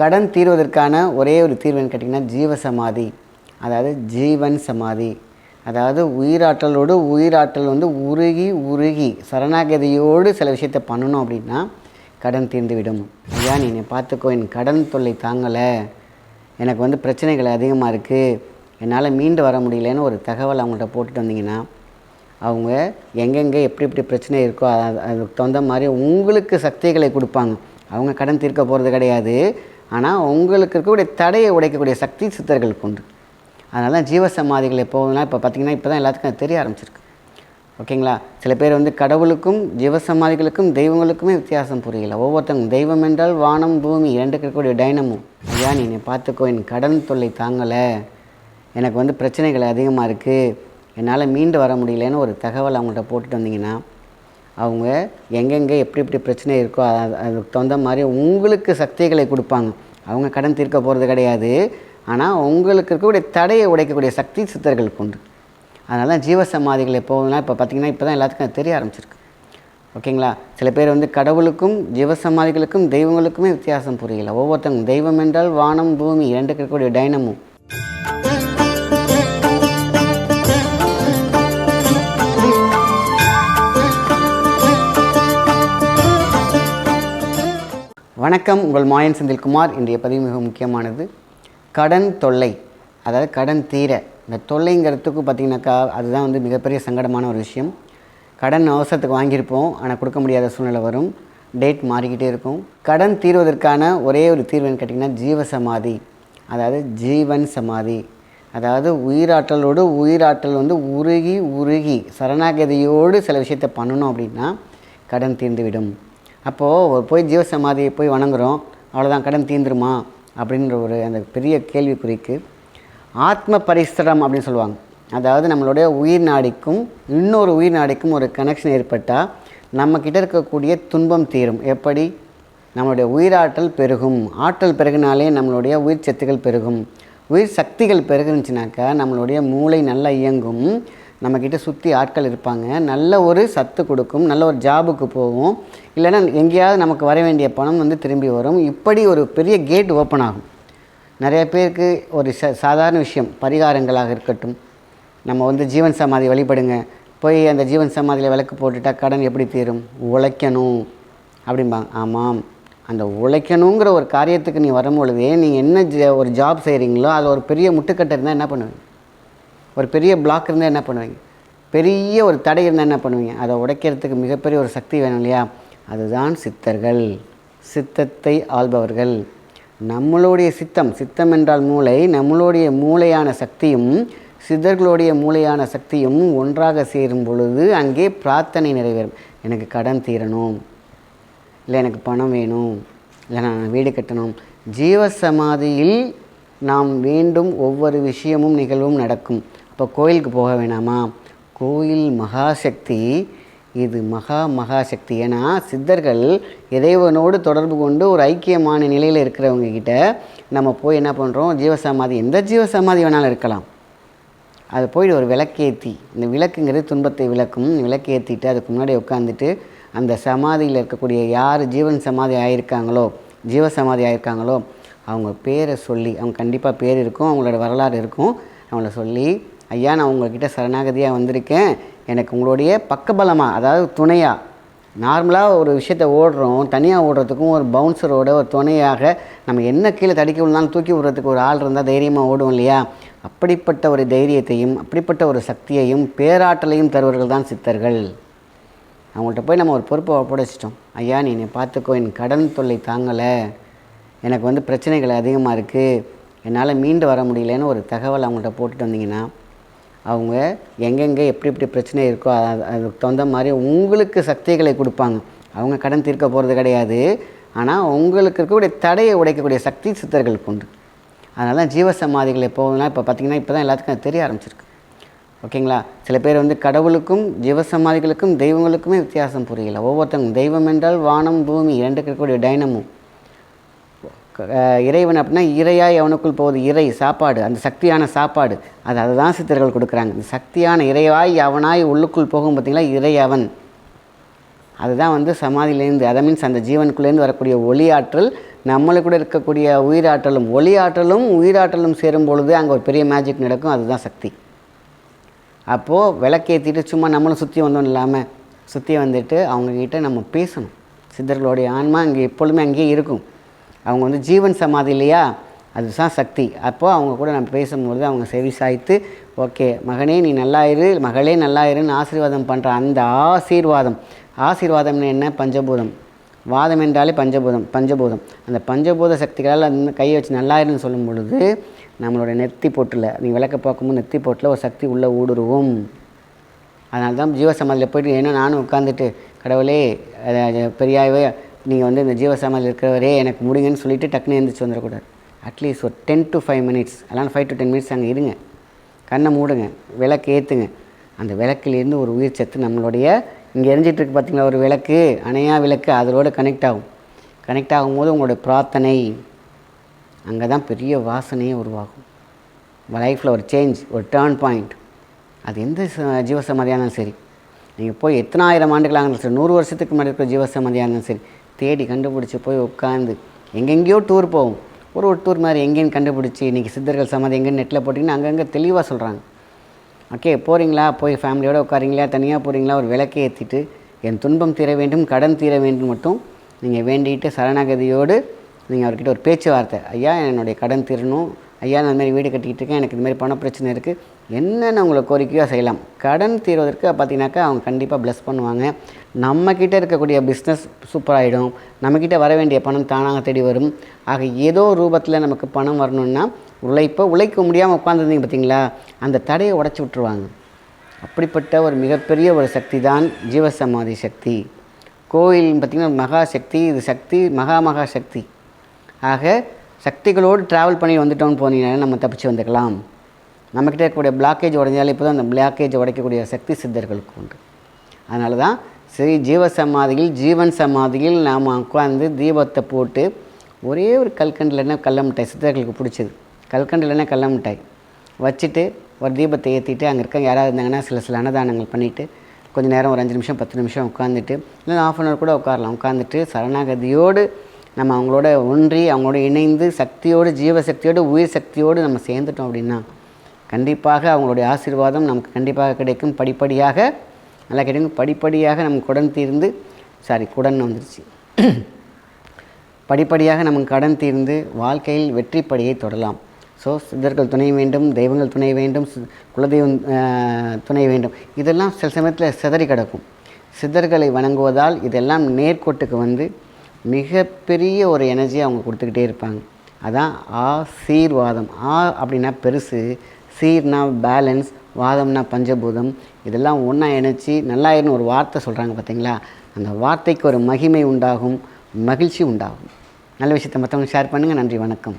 கடன் தீர்வதற்கான ஒரே ஒரு தீர்வுன்னு கேட்டிங்கன்னா ஜீவ சமாதி அதாவது ஜீவன் சமாதி. அதாவது உயிராற்றலோடு உயிராற்றல் வந்து உருகி உருகி சரணாகதியோடு சில விஷயத்தை பண்ணணும் அப்படின்னா கடன் தீர்ந்துவிடும். ஐயா நீ என்னை பார்த்துக்கோ என் கடன் தொல்லை தாங்கலை. எனக்கு வந்து பிரச்சனைகள் அதிகமாக இருக்குது என்னால் மீண்டு வர முடியலன்னு ஒரு தகவல் அவங்கள்ட்ட போட்டுட்டு வந்தீங்கன்னா அவங்க எங்கெங்கே எப்படி எப்படி பிரச்சனை இருக்கோ அது- அதுக்கு தகுந்த மாதிரி உங்களுக்கு சக்திகளை கொடுப்பாங்க. அவங்க கடன் தீர்க்க போகிறது கிடையாது. ஆனால் உங்களுக்கு இருக்கக்கூடிய தடையை உடைக்கக்கூடிய சக்தி சித்தர்களுக்கு உண்டு. அதனால தான் ஜீவ சமாதிகள் எப்போதுனா இப்போ பார்த்தீங்கன்னா இப்போ தான் எல்லாத்துக்கும் அது தெரிய ஆரம்பிச்சிருக்கு. ஓகேங்களா? சில பேர் வந்து கடவுளுக்கும் ஜீவசமாதிகளுக்கும் தெய்வங்களுக்குமே வித்தியாசம் புரியல. ஒவ்வொருத்தங்க தெய்வம் என்றால் வானம் பூமி இரண்டுக்கு இருக்கக்கூடிய டைனமும் ஐயா நீ என்னை பார்த்துக்கோ என் கடன் தொல்லை தாங்கலை. எனக்கு வந்து பிரச்சனைகள் அதிகமாக இருக்குது என்னால் மீண்டு வர முடியலன்னு ஒரு தகவல் அவங்கள்ட்ட போட்டுட்டு வந்தீங்கன்னா அவங்க எங்கெங்கே எப்படி எப்படி பிரச்சனை இருக்கோ அதுக்கு தகுந்த மாதிரி உங்களுக்கு சக்திகளை கொடுப்பாங்க. அவங்க கடன் தீர்க்க போகிறது கிடையாது. ஆனால் உங்களுக்கு இருக்கக்கூடிய தடையை உடைக்கக்கூடிய சக்தி சித்தர்களுக்கு உண்டு. அதனால தான் ஜீவசமாதிகள் எப்போதுனா இப்போ பார்த்தீங்கன்னா இப்போ தான் எல்லாத்துக்கும் அது தெரிய ஆரம்பிச்சிருக்கு. ஓகேங்களா? சில பேர் வந்து கடவுளுக்கும் ஜீவசமாதிகளுக்கும் தெய்வங்களுக்குமே வித்தியாசம் புரியல. ஒவ்வொருத்தங்க தெய்வம் என்றால் வானம் பூமி இரண்டுக்கு இருக்கக்கூடிய டைனமும் வணக்கம். உங்கள் மாயன் செந்தில்குமார். இன்றைய பதிவு மிக முக்கியமானது. கடன் தொல்லை அதாவது கடன் தீர. இந்த தொல்லைங்கிறதுக்கு பார்த்திங்கனாக்கா அதுதான் வந்து மிகப்பெரிய சங்கடமான ஒரு விஷயம். கடன் அவசரத்துக்கு வாங்கியிருப்போம். ஆனால் கொடுக்க முடியாத சூழ்நிலை வரும். டேட் மாறிக்கிட்டே இருக்கும். கடன் தீர்வதற்கான ஒரே ஒரு தீர்வுன்னு கேட்டிங்கன்னா ஜீவ சமாதி அதாவது ஜீவன் சமாதி. அதாவது உயிராற்றலோடு உயிராற்றல் வந்து உருகி உருகி சரணாகதியோடு சில விஷயத்தை பண்ணணும் அப்படின்னா கடன் தீர்ந்துவிடும். அப்போது போய் ஜீவசமாதியை போய் வணங்குறோம் அவ்வளோதான் கடன் தீந்துருமா? அப்படின்ற ஒரு அந்த பெரிய கேள்விக்குறிக்கு ஆத்ம பரிசரம் அப்படின்னு சொல்லுவாங்க. அதாவது நம்மளுடைய உயிர் நாடிக்கும் இன்னொரு உயிர் நாடிக்கும் ஒரு கனெக்ஷன் ஏற்பட்டால் நம்மக்கிட்ட இருக்கக்கூடிய துன்பம் தீரும். எப்படி? நம்மளுடைய உயிராற்றல் பெருகும். ஆற்றல் பெருகினாலே நம்மளுடைய உயிர் சத்துக்கள் பெருகும். உயிர் சக்திகள் பெருகுனுச்சுனாக்கா நம்மளுடைய மூளை நல்லா இயங்கும். நம்மக்கிட்ட சுற்றி ஆட்கள் இருப்பாங்க. நல்ல ஒரு சத்து கொடுக்கும். நல்ல ஒரு ஜாபுக்கு போகும். இல்லைன்னா எங்கேயாவது நமக்கு வர வேண்டிய பணம் வந்து திரும்பி வரும். இப்படி ஒரு பெரிய கேட் ஓப்பன் ஆகும். நிறைய பேருக்கு ஒரு ச சாதாரண விஷயம். பரிகாரங்களாக இருக்கட்டும். நம்ம வந்து ஜீவன் சமாதி வழிபடுங்க. போய் அந்த ஜீவன் சமாதியில் விளக்கு போட்டுட்டா கடன் எப்படி தீரும்? உழைக்கணும். அப்படிம்பாங்க. ஆமாம். அந்த உழைக்கணுங்கிற ஒரு காரியத்துக்கு நீ வரும்பொழுதே நீங்கள் என்ன ஜ- ஒரு ஜாப் செய்கிறீங்களோ அதில் ஒரு பெரிய முட்டுக்கட்டை இருந்தால் என்ன பண்ணுவீங்க? ஒரு பெரிய பிளாக் இருந்தால் என்ன பண்ணுவீங்க? பெரிய ஒரு தடை இருந்தால் என்ன பண்ணுவீங்க? அதை உடைக்கிறதுக்கு மிகப்பெரிய ஒரு சக்தி வேணும் இல்லையா? அதுதான் சித்தர்கள். சித்தத்தை ஆள்பவர்கள். நம்மளுடைய சித்தம் சித்தம் என்றால் மூளை. நம்மளுடைய மூளையான சக்தியும் சித்தர்களுடைய மூளையான சக்தியும் ஒன்றாக சேரும் பொழுது அங்கே பிரார்த்தனை நிறைவேறும். எனக்கு கடன் தீரணும். இல்லை எனக்கு பணம் வேணும். இல்லை நான் வீடு கட்டணும். ஜீவசமாதியில் நாம் வேண்டும் ஒவ்வொரு விஷயமும் நிகழ்வும் நடக்கும். இப்போ கோயிலுக்கு போக வேணாமா? கோயில் மகாசக்தி இது மகா மகாசக்தி. ஏன்னா சித்தர்கள் இறைவனோடு தொடர்பு கொண்டு ஒரு ஐக்கியமான நிலையில் இருக்கிறவங்க கிட்ட நம்ம போய் என்ன பண்ணுறோம் ஜீவசமாதி எந்த ஜீவசமாதி வேணாலும் இருக்கலாம். அது போய் ஒரு விளக்கேற்றி இந்த விளக்குங்கிறது துன்பத்தை விளக்கும். விளக்கேற்றிட்டு அதுக்கு முன்னாடி உட்காந்துட்டு அந்த சமாதியில் இருக்கக்கூடிய யார் ஜீவன் சமாதி ஆகியிருக்காங்களோ ஜீவ சமாதி அவங்க பேரை சொல்லி அவங்க கண்டிப்பாக பேர் இருக்கும் அவங்களோட வரலாறு இருக்கும். அவங்கள சொல்லி ஐயா நான் உங்கள்கிட்ட சரணாகதியாக வந்திருக்கேன். எனக்கு உங்களுடைய பக்கபலமாக அதாவது துணையாக நார்மலாக ஒரு விஷயத்த ஓடுறோம் தனியாக ஓடுறதுக்கும் ஒரு பவுன்சரோட ஒரு துணையாக நம்ம என்ன கீழே தடிக்க விழுந்தாலும் தூக்கி விடுறதுக்கு ஒரு ஆள் இருந்தால் தைரியமாக ஓடுவோம் இல்லையா? அப்படிப்பட்ட ஒரு தைரியத்தையும் அப்படிப்பட்ட ஒரு சக்தியையும் பேராற்றலையும் தருவர்கள் தான் சித்தர்கள். அவங்கள்ட்ட போய் நம்ம ஒரு பொறுப்பை ஒப்படைச்சிட்டோம். ஐயா நீ என்னை பார்த்துக்கோ என் கடன் தொல்லை தாங்கலை. எனக்கு வந்து பிரச்சனைகள் அதிகமாக இருக்குது என்னால் மீண்டு வர முடியலன்னு ஒரு தகவல் அவங்கள்ட்ட போட்டுட்டு வந்தீங்கன்னா அவங்க எங்கெங்கே எப்படி எப்படி பிரச்சனை இருக்கோ அது- அதுக்கு தகுந்த மாதிரி உங்களுக்கு சக்திகளை கொடுப்பாங்க. அவங்க கடன் தீர்க்க போகிறது கிடையாது. ஆனால் உங்களுக்கு இருக்கக்கூடிய தடையை உடைக்கக்கூடிய சக்தி சித்தர்களுக்கு உண்டு. அதனால தான் ஜீவசமாதிகள் எப்போதுனா இப்போ பார்த்தீங்கன்னா இப்போ தான் எல்லாத்துக்கும் அது தெரிய ஆரம்பிச்சிருக்கு. ஓகேங்களா? சில பேர் வந்து கடவுளுக்கும் ஜீவசமாதிகளுக்கும் தெய்வங்களுக்குமே வித்தியாசம் புரியல. ஒவ்வொருத்தங்க தெய்வம் என்றால் வானம் பூமி இரண்டுக்கு இருக்கக்கூடிய டைனமும் இறைவன் அப்படின்னா இறையாய் அவனுக்குள் போகுது. இறை சாப்பாடு. அந்த சக்தியான சாப்பாடு. அது அதுதான் சித்தர்கள் கொடுக்குறாங்க. இந்த சக்தியான இறைவாய் அவனாய் உள்ளுக்குள் போகும் பார்த்திங்களா? இறை அவன். அதுதான் வந்து சமாதியிலேருந்து அதை மீன்ஸ் அந்த ஜீவனுக்குள்ளேருந்து வரக்கூடிய ஒளி ஆற்றல் நம்மளுக்கூட இருக்கக்கூடிய உயிராற்றலும் ஒளி ஆற்றலும் உயிராற்றலும் சேரும் பொழுது அங்கே ஒரு பெரிய மேஜிக் நடக்கும். அதுதான் சக்தி. அப்போது விளக்கேற்றிட்டு சும்மா நம்மளும் சுற்றி வந்தோம் இல்லாமல் சுற்றி வந்துட்டு அவங்கக்கிட்ட நம்ம பேசணும். சித்தர்களுடைய ஆன்மா அங்கே எப்பொழுதுமே அங்கேயே இருக்கும். அவங்க வந்து ஜீவன் சமாதி இல்லையா? அதுதான் சக்தி. அப்போது அவங்க கூட நம்ம பேசும்பொழுது அவங்க செவி சாய்த்து ஓகே மகனே நீ நல்லாயிரு மகளே நல்லாயிருன்னு ஆசீர்வாதம் பண்ணுற அந்த ஆசீர்வாதம். ஆசீர்வாதம்னு என்ன? பஞ்சபூதம். வாதம் என்றாலே பஞ்சபூதம் பஞ்சபூதம். அந்த பஞ்சபூத சக்திகளால் அந்த கையை வச்சு நல்லாயிருன்னு சொல்லும் பொழுது நம்மளோட நெத்தி போட்டில் நீ விளக்க பார்க்கும்போது நெத்தி போட்டில் ஒரு சக்தி உள்ளே ஊடுருவும். அதனால தான் ஜீவசமாதியில் போயிட்டு ஏன்னா நானும் உட்காந்துட்டு கடவுளே அது- பெரியாவே நீங்கள் வந்து இந்த ஜீவசாமல் இருக்கிறவரே எனக்கு முடிங்கன்னு சொல்லிட்டு டக்குன்னு எழுந்திரிச்சு வந்துடக்கூடாது. அட்லீஸ்ட் ஒரு டென் டு ஃபைவ் மினிட்ஸ் அதெல்லாம் ஃபைவ் டு டென் மினிட்ஸ் அங்கே இருங்க. கண்ணை மூடுங்க விளக்கு ஏற்றுங்க அந்த விளக்குலேருந்து ஒரு உயிர் சத்து நம்மளுடைய இங்கே எரிஞ்சிட்ருக்கு பார்த்திங்களா பார்த்தீங்களா ஒரு விளக்கு. அணையா விளக்கு அதோட கனெக்ட் ஆகும். கனெக்ட் ஆகும்போது உங்களுடைய பிரார்த்தனை அங்கே தான் பெரிய வாசனையே உருவாகும். லைஃப்பில் ஒரு சேஞ்ச் ஒரு டேர்ன் பாயிண்ட் அது எந்த ஜீவசமதியானாலும் இருந்தாலும் சரி. நீங்கள் போய் எத்தனாயிரம் ஆண்டுகளாக இருந்தாலும் சரி நூறு வருஷத்துக்கு முன்னாடி இருக்கிற ஜீவசமதியானாலும் இருந்தாலும் சரி தேடி கண்டுபிடிச்சி போய் உட்காந்து எங்கெங்கேயோ டூர் போகும் ஒரு ஒரு டூர் மாதிரி எங்கேன்னு கண்டுபிடிச்சி இன்றைக்கி சித்தர்கள் சமாதி எங்கேன்னு நெட்டில் போட்டிங்கன்னா அங்கங்கே தெளிவாக சொல்கிறாங்க ஓகே போகிறீங்களா போய் ஃபேமிலியோடு உட்காரீங்களா? தனியாக போகிறீங்களா ஒரு விளக்கை ஏற்றிட்டு என் துன்பம் தீர வேண்டும் கடன் தீர வேண்டும் மட்டும் நீங்கள் வேண்டிட்டு சரணாகதியோடு நீங்கள் அவர்கிட்ட ஒரு பேச்சுவார்த்தை. ஐயா என்னுடைய கடன் தீரணும். ஐயா நான் இந்த மாதிரி வீடு கட்டிக்கிட்டு இருக்கேன். எனக்கு இந்த பண பிரச்சனை இருக்குது என்னென்ன உங்களுக்கு கோரிக்கையோ செய்யலாம். கடன் தீர்வதற்கு பார்த்தீங்கன்னாக்கா அவங்க கண்டிப்பாக ப்ளஸ் பண்ணுவாங்க. நம்மக்கிட்ட இருக்கக்கூடிய பிஸ்னஸ் சூப்பராகிடும் நம்மக்கிட்ட வர வேண்டிய பணம் தானாக தேடி வரும். ஆக ஏதோ ரூபத்தில் நமக்கு பணம் வரணும்னா உழைப்போ உழைக்க முடியாமல் உட்காந்துருந்தீங்க பார்த்தீங்களா? அந்த தடையை உடச்சி விட்ருவாங்க அப்படிப்பட்ட ஒரு மிகப்பெரிய ஒரு சக்தி தான் ஜீவசமாதி சக்தி. கோயில் பார்த்திங்கன்னா மகா சக்தி. இது சக்தி மகா மகா சக்தி. ஆக சக்திகளோடு ட்ராவல் பண்ணி வந்துட்டோம்னு போனீங்கன்னா நம்ம தப்பிச்சு வந்துக்கலாம். நம்மக்கிட்ட இருக்கக்கூடிய பிளாக்கேஜ் உடைஞ்சாலே இப்போ தான் அந்த பிளாக்கேஜ் உடைக்கக்கூடிய சக்தி சித்தர்களுக்கு உண்டு. அதனால தான் ஸ்ரீ ஜீவசமாதியில் ஜீவன் சமாதியில் நாம் உட்காந்து தீபத்தை போட்டு ஒரே ஒரு கல்கண்டில் என்ன கடல மிட்டாய் சித்தர்களுக்கு பிடிச்சது. கல்கண்டில் என்ன கடல மிட்டாய்? வச்சுட்டு ஒரு தீபத்தை ஏற்றிட்டு அங்கே இருக்க யாராவது இருந்தாங்கன்னா சில சில அன்னதானங்கள் பண்ணிவிட்டு கொஞ்சம் நேரம் ஒரு அஞ்சு நிமிஷம் பத்து நிமிஷம் உட்காந்துட்டு இல்லை ஆஃப் அன் ஹவர் கூட உட்காரலாம். உட்காந்துட்டு சரணாகதியோடு நம்ம அவங்களோட ஒன்றி அவங்களோட இணைந்து சக்தியோடு ஜீவசக்தியோடு உயிர் சக்தியோடு நம்ம சேர்ந்துட்டோம் அப்படின்னா கண்டிப்பாக அவங்களுடைய ஆசீர்வாதம் நமக்கு கண்டிப்பாக கிடைக்கும். படிப்படியாக நல்லா கிடைக்கும் படிப்படியாக நம்ம குடன் தீர்ந்து சாரி குடன் வந்துருச்சு. படிப்படியாக நமக்கு கடன் தீர்ந்து வாழ்க்கையில் வெற்றி படியை தொடலாம். ஸோ சித்தர்கள் துணை வேண்டும் தெய்வங்கள் துணை வேண்டும் குலதெய்வம் துணை வேண்டும். இதெல்லாம் சில சமயத்தில் சிதறி கிடக்கும். சித்தர்களை வணங்குவதால் இதெல்லாம் நேர்கோட்டுக்கு வந்து மிகப்பெரிய ஒரு எனர்ஜியை அவங்க கொடுத்துக்கிட்டே இருப்பாங்க. அதான் ஆசீர்வாதம். ஆ அப்படின்னா பெருசு சீர்னா பேலன்ஸ் வாதம்னா பஞ்சபூதம் இதெல்லாம் ஒன்றா இணைச்சி நல்லாயிருன்னு ஒரு வார்த்தை சொல்கிறாங்க பார்த்தீங்களா அந்த வார்த்தைக்கு ஒரு மகிமை உண்டாகும் மகிழ்ச்சி உண்டாகும். நல்ல விஷயத்தை மற்றவங்க ஷேர் பண்ணுங்கள் நன்றி வணக்கம்.